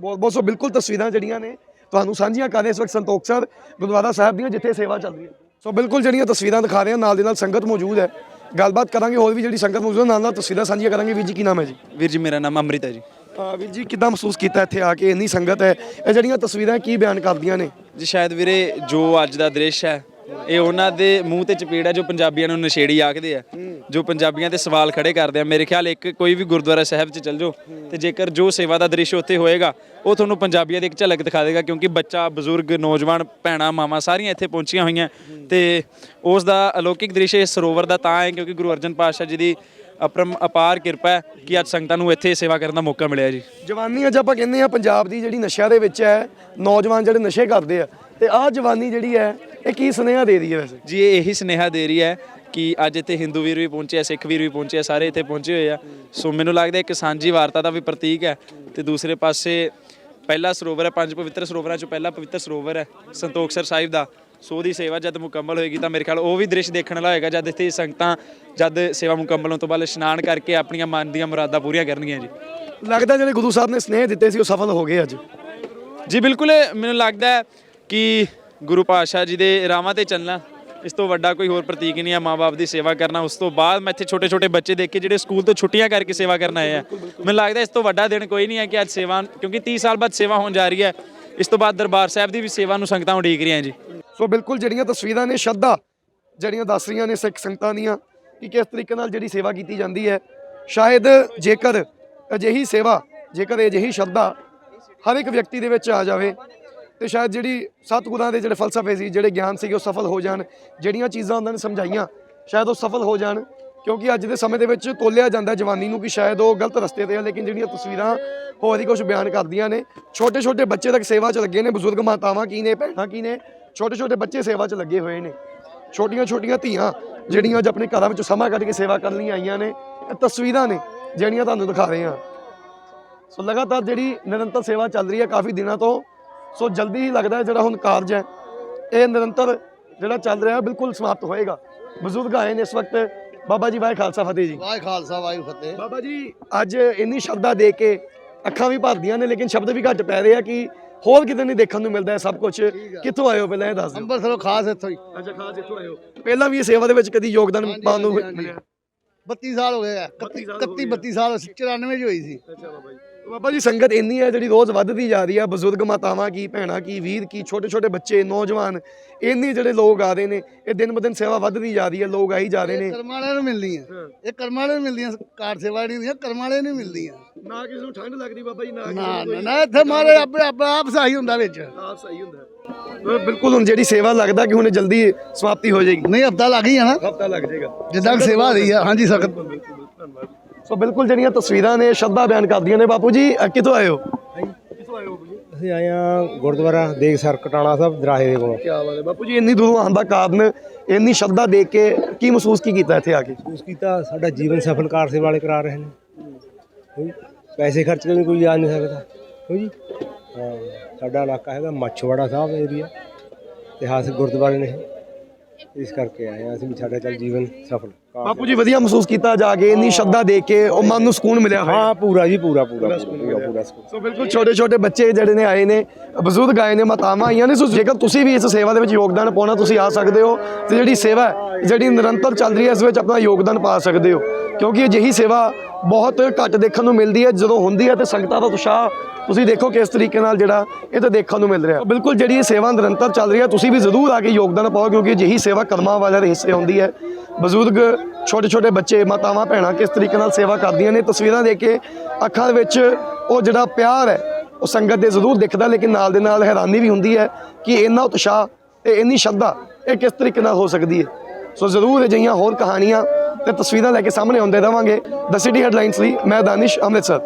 ਬਹੁਤ ਬਹੁਤ ਸੋ ਬਿਲਕੁਲ ਤਸਵੀਰਾਂ ਜਿਹੜੀਆਂ ਨੇ ਤੁਹਾਨੂੰ ਸਾਂਝੀਆਂ ਕਰ ਰਹੇ ਇਸ ਵਕਤ ਸੰਤੋਖ ਸਰ ਗੁਰਦੁਆਰਾ ਸਾਹਿਬ ਦੀਆਂ ਜਿੱਥੇ ਸੇਵਾ ਚੱਲ ਰਹੀ ਹੈ। ਸੋ ਬਿਲਕੁਲ ਜਿਹੜੀਆਂ ਤਸਵੀਰਾਂ ਦਿਖਾ ਰਹੇ ਹਾਂ ਨਾਲ ਦੇ ਨਾਲ ਸੰਗਤ ਮੌਜੂਦ ਹੈ। ਗੱਲਬਾਤ ਕਰਾਂਗੇ ਹੋਰ ਵੀ ਜਿਹੜੀ ਸੰਗਤ ਮੌਜੂਦ ਹੈ ਨਾਲ ਨਾਲ ਤਸਵੀਰਾਂ ਸਾਂਝੀਆਂ ਕਰਾਂਗੇ। ਵੀਰ ਜੀ ਕੀ ਨਾਮ ਹੈ ਜੀ? ਵੀਰ ਜੀ ਮੇਰਾ ਨਾਮ ਅੰਮ੍ਰਿਤ ਹੈ ਜੀ ਵੀਰ ਜੀ ਕਿੱਦਾਂ ਮਹਿਸੂਸ ਕੀਤਾ ਇੱਥੇ ਆ ਕੇ? ਇੰਨੀ ਸੰਗਤ ਹੈ। ਇਹ ਜਿਹੜੀਆਂ ਤਸਵੀਰਾਂ ਕੀ ਬਿਆਨ ਕਰਦੀਆਂ ਨੇ? ਜੀ ਸ਼ਾਇਦ ਵੀਰੇ ਜੋ ਅੱਜ ਦਾ ਦ੍ਰਿਸ਼ ਹੈ ਇਹ ਉਹਨਾਂ ਦੇ ਮੂੰਹ ਤੇ ਚਪੇੜ ਹੈ ਜੋ ਪੰਜਾਬੀਆਂ ਨੂੰ ਨਸ਼ੇੜੀ ਆਖਦੇ ਆ। ਜੋ ਪੰਜਾਬੀਆਂ ਤੇ ਸਵਾਲ ਖੜੇ ਕਰਦੇ ਆ। ਮੇਰੇ ਖਿਆਲ ਇੱਕ ਕੋਈ ਵੀ ਗੁਰਦੁਆਰਾ ਸਾਹਿਬ 'ਚ ਚੱਲ ਜਾਓ ਤੇ ਜੇਕਰ ਜੋ ਸੇਵਾ ਦਾ ਦ੍ਰਿਸ਼ ਉੱਥੇ ਹੋਏਗਾ, ਉਹ ਤੁਹਾਨੂੰ ਪੰਜਾਬੀਆਂ ਦੀ ਇੱਕ ਝਲਕ ਦਿਖਾ ਦੇਗਾ ਕਿਉਂਕਿ ਬੱਚਾ, ਬਜ਼ੁਰਗ, ਨੌਜਵਾਨ, ਭੈਣਾਂ, ਮਾਵਾਂ ਸਾਰੀਆਂ ਇੱਥੇ ਪਹੁੰਚੀਆਂ ਹੋਈਆਂ। ਤੇ ਉਸ ਦਾ ਅਲੌਕਿਕ ਦ੍ਰਿਸ਼ ਇਸ ਸਰੋਵਰ ਦਾ ਤਾਂ ਹੈ ਕਿਉਂਕਿ ਗੁਰੂ ਅਰਜਨ ਪਾਤਸ਼ਾਹ ਜੀ ਦੀ ਅਪਰਮ ਅਪਾਰ ਕਿਰਪਾ ਹੈ ਕਿ ਅੱਜ ਸੰਗਤਾਂ ਨੂੰ ਇੱਥੇ ਸੇਵਾ ਕਰਨ ਦਾ ਮੌਕਾ ਮਿਲਿਆ ਜੀ। ਜਵਾਨੀ ਅੱਜ ਆਪਾਂ ਕਹਿੰਦੇ ਆ ਪੰਜਾਬ ਦੀ ਜਿਹੜੀ ਨਸ਼ਿਆਂ ਦੇ ਵਿੱਚ ਹੈ, ਨੌਜਵਾਨ ਜਿਹੜੇ ਨਸ਼ੇ ਕਰਦੇ ਆ, ਤੇ ਆਹ ਜਵਾਨੀ ਜਿਹੜੀ ਹੈ ਇਹ ਕੀ ਸੁਨੇਹਾ ਦੇ ਰਹੀ ਹੈ ਵੈਸੇ? ਜੀ ਇਹ ਇਹੀ ਸੁਨੇਹਾ ਦੇ ਰਹੀ ਹੈ ਕਿ ਅੱਜ ਇੱਥੇ ਹਿੰਦੂ ਵੀਰ ਵੀ ਪਹੁੰਚੇ ਆ ਸਿੱਖ ਵੀਰ ਵੀ ਪਹੁੰਚੇ ਆ ਸਾਰੇ ਇੱਥੇ ਪਹੁੰਚੇ ਹੋਏ ਆ। ਸੋ ਮੈਨੂੰ ਲੱਗਦਾ ਇੱਕ ਸਾਂਝੀ ਵਾਰਤਾ ਦਾ ਵੀ ਪ੍ਰਤੀਕ ਹੈ। ਤੇ ਦੂਸਰੇ ਪਾਸੇ ਪਹਿਲਾ ਸਰੋਵਰ ਹੈ ਪੰਜ ਪਵਿੱਤਰ ਸਰੋਵਰਾਂ ਚੋਂ ਪਹਿਲਾ ਪਵਿੱਤਰ ਸਰੋਵਰ ਹੈ ਸੰਤੋਖਸਰ ਸਾਹਿਬ ਦਾ। ਸੋ ਉਹਦੀ ਸੇਵਾ ਜਦ ਮੁਕੰਮਲ ਹੋਏਗੀ ਤਾਂ ਮੇਰੇ ਖਿਆਲ ਉਹ ਵੀ ਦ੍ਰਿਸ਼ ਦੇਖਣ ਵਾਲਾ ਹੋਏਗਾ ਜਦ ਇੱਥੇ ਸੰਗਤਾਂ ਜਦ ਸੇਵਾ ਮੁਕੰਮਲ ਹੋਣ ਤੋਂ ਬਾਅਦ ਇਸ਼ਨਾਨ ਕਰਕੇ ਆਪਣੀਆਂ ਮਨ ਦੀਆਂ ਮੁਰਾਦਾਂ ਪੂਰੀਆਂ ਕਰਨਗੀਆਂ ਜੀ। ਲੱਗਦਾ ਜਿਹੜੇ ਗੁਰੂ ਸਾਹਿਬ ਨੇ ਸਨੇਹ ਦਿੱਤੇ ਸੀ ਉਹ ਸਫਲ ਹੋ ਗਏ ਅੱਜ। ਜੀ ਬਿਲਕੁਲ। ਮੈਨੂੰ ਲੱਗਦਾ ਕਿ ਗੁਰੂ ਪਾਤਸ਼ਾਹ ਜੀ ਦੇ ਰਾਹਾਂ ਤੇ ਚੱਲਣਾ। ਇਸ ਤੋਂ ਵੱਡਾ ਕੋਈ ਹੋਰ ਪ੍ਰਤੀਕ ਨਹੀਂ ਹੈ ਮਾਪੇ ਦੀ ਸੇਵਾ ਕਰਨਾ। ਉਸ ਤੋਂ ਬਾਅਦ ਮੈਂ ਇੱਥੇ ਛੋਟੇ ਛੋਟੇ ਬੱਚੇ ਦੇਖੇ ਜਿਹੜੇ ਸਕੂਲ ਤੋਂ ਛੁੱਟੀਆਂ ਕਰਕੇ ਸੇਵਾ ਕਰਨ ਆਏ ਆ। ਮੈਨੂੰ ਲੱਗਦਾ ਇਸ ਤੋਂ ਵੱਡਾ ਦਿਨ ਕੋਈ ਨਹੀਂ ਹੈ ਕਿ ਅੱਜ ਸੇਵਾ, ਕਿਉਂਕਿ 30 ਸਾਲ ਬਾਅਦ ਸੇਵਾ ਹੋਣ ਜਾ ਰਹੀ ਹੈ। ਇਸ ਤੋਂ ਬਾਅਦ ਦਰਬਾਰ ਸਾਹਿਬ ਦੀ ਵੀ ਸੇਵਾ ਨੂੰ ਸੰਗਤਾਂ ਉਡੀਕ ਰਹੀਆਂ ਜੀ। ਸੋ ਬਿਲਕੁਲ ਜਿਹੜੀਆਂ ਤਸਵੀਰਾਂ ਨੇ, ਸ਼ਰਧਾ ਜਿਹੜੀਆਂ ਦੱਸ ਰਹੀਆਂ ਨੇ ਸਿੱਖ ਸੰਗਤਾਂ ਦੀਆਂ, ਕਿ ਕਿਸ ਤਰੀਕੇ ਨਾਲ ਜਿਹੜੀ ਸੇਵਾ ਕੀਤੀ ਜਾਂਦੀ ਹੈ। ਸ਼ਾਇਦ ਜੇਕਰ ਅਜਿਹੀ ਸੇਵਾ, ਜੇਕਰ ਅਜਿਹੀ ਸ਼ਰਧਾ ਹਰ ਇੱਕ ਵਿਅਕਤੀ ਦੇ ਵਿੱਚ ਆ ਜਾਵੇ ਤੇ ਸ਼ਾਇਦ ਜਿਹੜੀ ਸਤਿਗੁਰਾਂ ਦੇ ਜਿਹੜੇ ਫਲਸਫੇ ਸੀ, ਜਿਹੜੇ ਗਿਆਨ ਸੀਗੇ ਉਹ ਸਫਲ ਹੋ ਜਾਣ, ਜਿਹੜੀਆਂ ਚੀਜ਼ਾਂ ਉਹਨਾਂ ਨੇ ਸਮਝਾਈਆਂ, ਸ਼ਾਇਦ ਉਹ ਸਫਲ ਹੋ ਜਾਣ, ਕਿਉਂਕਿ ਅੱਜ ਦੇ ਸਮੇਂ ਦੇ ਵਿੱਚ ਤੋਲਿਆ ਜਾਂਦਾ ਜਵਾਨੀ ਨੂੰ ਕਿ ਸ਼ਾਇਦ ਉਹ ਗਲਤ ਰਸਤੇ ਤੇ ਆ, ਲੇਕਿਨ ਜਿਹੜੀਆਂ ਤਸਵੀਰਾਂ ਹੋਰ ਹੀ ਕੁਝ ਬਿਆਨ ਕਰਦੀਆਂ ਨੇ। ਛੋਟੇ ਛੋਟੇ ਬੱਚੇ ਤੱਕ ਸੇਵਾ 'ਚ ਲੱਗੇ ਨੇ, ਬਜ਼ੁਰਗ ਮਾਤਾਵਾਂ ਕੀ ਨੇ, ਭੈਣਾਂ ਕੀ ਨੇ ਛੋਟੇ ਛੋਟੇ ਬੱਚੇ ਸੇਵਾ 'ਚ ਲੱਗੇ ਹੋਏ ਨੇ। ਛੋਟੀਆਂ ਛੋਟੀਆਂ ਧੀਆਂ, ਜਿਹੜੀਆਂ ਅੱਜ ਆਪਣੇ ਘਰਾਂ ਵਿੱਚ ਸਮਾਂ ਕੱਢ ਕੇ ਸੇਵਾ ਕਰਨ ਲਈ ਆਈਆਂ ਨੇ, ਇਹ ਤਸਵੀਰਾਂ ਨੇ ਜਿਹੜੀਆਂ ਤੁਹਾਨੂੰ ਦਿਖਾ ਰਹੇ ਹਾਂ। ਸੋ ਲਗਾਤਾਰ ਜਿਹੜੀ ਨਿਰੰਤਰ ਸੇਵਾ ਚੱਲ ਰਹੀ ਹੈ, ਕਾਫੀ ਦਿਨਾਂ ਤੋਂ ਸੋ ਜਲਦੀ ਹੀ ਲੱਗਦਾ ਜਿਹੜਾ ਹੁਣ ਕਾਰਜ ਹੈ ਇਹ ਨਿਰੰਤਰ ਜਿਹੜਾ ਚੱਲ ਰਿਹਾ ਬਿਲਕੁਲ ਸਮਾਪਤ ਹੋਏਗਾ। ਬਜ਼ੁਰਗ ਆਏ ਨੇ ਇਸ ਵਕਤ। ਬਾਬਾ ਜੀ ਵਾਹਿ ਖਾਲਸਾ ਫਤਿਹ ਜੀ। ਵਾਹਿ ਖਾਲਸਾ ਵਾਹਿ ਫਤਿਹ। ਬਾਬਾ ਜੀ। ਅੱਜ ਇੰਨੀ ਸ਼ਬਦਾਂ ਦੇ ਕੇ ਅੱਖਾਂ ਵੀ ਭਰਦੀਆਂ ਨੇ ਲੇਕਿਨ ਸ਼ਬਦ ਵੀ ਘੱਟ ਪੈ ਰਹੇ ਆ ਕਿ ਹੋਰ ਕਿਤੇ ਨਹੀਂ ਦੇਖਣ ਨੂੰ ਮਿਲਦਾ ਸਭ ਕੁਝ ਕਿੱਥੋਂ ਆਏ ਹੋ ਪਹਿਲਾਂ ਇਹ ਦੱਸ ਦਿਓ। ਅੰਮ੍ਰਿਤਸਰੋਂ ਖਾਸ ਇੱਥੋਂ ਹੀ। ਅੱਛਾ ਖਾਸ ਇੱਥੋਂ ਆਏ ਹੋ। ਪਹਿਲਾਂ ਵੀ ਇਹ ਸੇਵਾ ਦੇ ਵਿੱਚ ਕਦੀ ਯੋਗਦਾਨ ਪਾਉਣ ਨੂੰ। ਮਿਲਿਆ 32 ਸਾਲ ਹੋ ਗਏ ਆ। 32 ਸਾਲ 31 32 ਸਾਲ 94 ਚ ਹੋਈ ਸੀ। ਅੱਛਾ ਬਾਬਾ ਜੀ। ਬਾਬਾ ਜੀ ਸੰਗਤ ਇੰਨੀ ਹੈ ਜਿਹੜੀ ਰੋਜ਼ ਵੱਧਦੀ ਜਾ ਰਹੀ ਆ ਬਜ਼ੁਰਗ ਮਾਤਾਵਾਂ ਕੀ ਭੈਣਾਂ ਕੀ ਵੀਰ ਕੀ ਛੋਟੇ ਛੋਟੇ ਬੱਚੇ ਨੌਜਵਾਨ ਇੰਨੀ ਜਿਹੜੇ ਲੋਕ ਆ ਰਹੇ ਨੇ ਇਹ ਦਿਨ ਬ ਦਿਨ ਸੇਵਾ ਵੱਧਦੀ ਜਾ ਰਹੀ ਹੈ ਲੋਕ ਆਈ ਜਾ ਰਹੇ ਨੇ। ਕਰਮ ਵਾਲਿਆਂ ਨੂੰ ਮਿਲਦੀਆਂ ਇਹ ਕਰਮ ਵਾਲਿਆਂ ਨੂੰ ਮਿਲਦੀਆਂ ਕਾਰ ਸੇਵਾ ਨਹੀਂ ਹੁੰਦੀਆਂ ਕਰਮ ਵਾਲਿਆਂ ਨੂੰ ਮਿਲਦੀਆਂ ਨਾ ਕਿਸੇ ਨੂੰ ਠੰਡ ਲੱਗਦੀ ਬਾਬਾ ਜੀ ਨਾ ਨਾ ਨਾ ਨਾ ਇੱਥੇ ਮਾਰੇ ਆਪੇ ਆਪੇ ਆਪ ਸਹੀ ਹੁੰਦਾ ਵਿੱਚ। ਆਪ ਸਹੀ ਹੁੰਦਾ। ਬਿਲਕੁਲ ਹੁਣ ਜਿਹੜੀ ਸੇਵਾ ਲੱਗਦਾ ਕਿ ਹੁਣ ਜਲਦੀ ਸਮਾਪਤੀ ਹੋ ਜਾਏਗੀ। ਨਹੀਂ ਹਫਤਾ ਲੱਗ ਹੀ ਜਾਣਾ। ਹਫਤਾ ਲੱਗ ਜਾਏਗਾ। ਜਿੱਦਾਂ ਸੇਵਾ ਰਹੀ ਆ ਹਾਂਜੀ ਸਖਤ ਸੋ ਬਿਲਕੁਲ ਜਿਹੜੀਆਂ ਤਸਵੀਰਾਂ ਨੇ ਸ਼ਰਧਾ ਬਿਆਨ ਕਰਦੀਆਂ ਨੇ ਬਾਪੂ ਜੀ ਅ, ਕਿੱਥੋਂ ਆਏ ਹੋ? ਅਸੀਂ ਆਏ ਹਾਂ ਗੁਰਦੁਆਰਾ ਦੇਗ ਸਰ ਕਟਾਣਾ ਸਾਹਿਬ ਦਰਾਹੇ ਦੇ ਕੋਲ। ਕੀ ਬਾਤ ਹੈ। ਬਾਪੂ ਜੀ ਇੰਨੀ ਦੂਰੋਂ ਆਉਣ ਦਾ ਕਾਰਨ ਇੰਨੀ ਸ਼ਰਧਾ ਦੇਖ ਕੇ ਕੀ ਮਹਿਸੂਸ ਕੀ ਕੀਤਾ ਇੱਥੇ ਆ ਕੇ? ਉਸ ਕੀਤਾ ਸਾਡਾ ਜੀਵਨ ਸਫਲ ਕਾਰ ਸੇਵਾ ਵਾਲੇ ਕਰਾ ਰਹੇ ਨੇ। ਹੋਈ ਪੈਸੇ ਖਰਚ ਕੇ ਵੀ ਕੋਈ ਜਾ ਨਹੀਂ ਸਕਦਾ। ਹੋ ਜੀ ਹਾਂ ਸਾਡਾ ਇਲਾਕਾ ਹੈਗਾ ਮੱਛਵਾੜਾ ਸਾਹਿਬ ਏਰੀਆ ਇਤਿਹਾਸਕ ਗੁਰਦੁਆਰੇ ਨੇ ਇਹ। ਇਸ ਕਰਕੇ ਆਏ ਹਾਂ ਅਸੀਂ ਵੀ ਸਾਡਾ ਚੱਲ ਜੀਵਨ ਸਫਲ। ਬਾਪੂ ਜੀ ਵਧੀਆ ਮਹਿਸੂਸ ਕੀਤਾ ਜਾ ਕੇ ਇੰਨੀ ਸ਼ਰਧਾ ਦੇਖ ਕੇ ਉਹ ਮਨ ਨੂੰ ਸਕੂਨ ਮਿਲਿਆ ਹਾਂ ਪੂਰਾ ਜੀ ਪੂਰਾ ਪੂਰਾ ਪੂਰਾ ਸੋ ਬਿਲਕੁਲ ਛੋਟੇ ਛੋਟੇ ਬੱਚੇ ਜਿਹੜੇ ਨੇ ਆਏ ਨੇ ਬਜ਼ੁਰਗ ਆਏ ਨੇ ਮਾਤਾਵਾਂ ਆਈਆਂ ਨੇ ਸੋ ਜੇਕਰ ਤੁਸੀਂ ਵੀ ਇਸ ਸੇਵਾ ਦੇ ਵਿੱਚ ਯੋਗਦਾਨ ਪਾਉਣਾ ਤੁਸੀਂ ਆ ਸਕਦੇ ਹੋ। ਤੇ ਜਿਹੜੀ ਸੇਵਾ ਜਿਹੜੀ ਨਿਰੰਤਰ ਚੱਲ ਰਹੀ ਹੈ ਇਸ ਵਿੱਚ ਆਪਣਾ ਯੋਗਦਾਨ ਪਾ ਸਕਦੇ ਹੋ। ਕਿਉਂਕਿ ਅਜਿਹੀ ਸੇਵਾ ਬਹੁਤ ਘੱਟ ਦੇਖਣ ਨੂੰ ਮਿਲਦੀ ਹੈ ਜਦੋਂ ਹੁੰਦੀ ਹੈ ਤੇ ਸੰਗਤਾਂ ਦਾ ਉਤਸ਼ਾਹ ਤੁਸੀਂ ਦੇਖੋ ਕਿਸ ਤਰੀਕੇ ਨਾਲ ਜਿਹੜਾ ਇਹ ਤਾਂ ਦੇਖਣ ਨੂੰ ਮਿਲ ਰਿਹਾ। ਬਿਲਕੁਲ ਜਿਹੜੀ ਇਹ ਸੇਵਾ ਨਿਰੰਤਰ ਚੱਲ ਰਹੀ ਹੈ ਤੁਸੀਂ ਵੀ ਜ਼ਰੂਰ ਆ ਕੇ ਯੋਗਦਾਨ ਪਾਓ ਕਿਉਂਕਿ ਅਜਿਹੀ ਸੇਵਾ ਕਰਮਾਂ ਦੇ ਹਿੱਸੇ ਹੁੰਦੀ ਹੈ। ਬਜ਼ੁਰਗ ਛੋਟੇ ਛੋਟੇ ਬੱਚੇ, ਮਾਤਾਵਾਂ, ਭੈਣਾਂ ਕਿਸ ਤਰੀਕੇ ਨਾਲ ਸੇਵਾ ਕਰਦੀਆਂ ਨੇ? ਤਸਵੀਰਾਂ ਦੇਖ ਕੇ ਅੱਖਾਂ ਦੇ ਵਿੱਚ ਉਹ ਜਿਹੜਾ ਪਿਆਰ ਹੈ, ਉਹ ਸੰਗਤ ਦੇ ਜ਼ਰੂਰ ਦਿਖਦਾ, ਲੇਕਿਨ ਨਾਲ ਦੇ ਨਾਲ ਹੈਰਾਨੀ ਵੀ ਹੁੰਦੀ ਹੈ ਕਿ ਇੰਨਾ ਉਤਸ਼ਾਹ ਤੇ ਇੰਨੀ ਸ਼ਰਧਾ, ਇਹ ਕਿਸ ਤਰੀਕੇ ਨਾਲ ਹੋ ਸਕਦੀ ਹੈ? ਸੋ ਜ਼ਰੂਰ ਅਜਿਹੀਆਂ ਹੋਰ ਕਹਾਣੀਆਂ ਤੇ ਤਸਵੀਰਾਂ ਲੈ ਕੇ ਸਾਹਮਣੇ ਆਉਂਦੇ ਰਵਾਂਗੇ। ਦ ਸਿਟੀ ਹੈਡਲਾਈਨਸ ਲਈ ਮੈਂ ਦਾਨਿਸ਼ ਅੰਮ੍ਰਿਤਸਰ।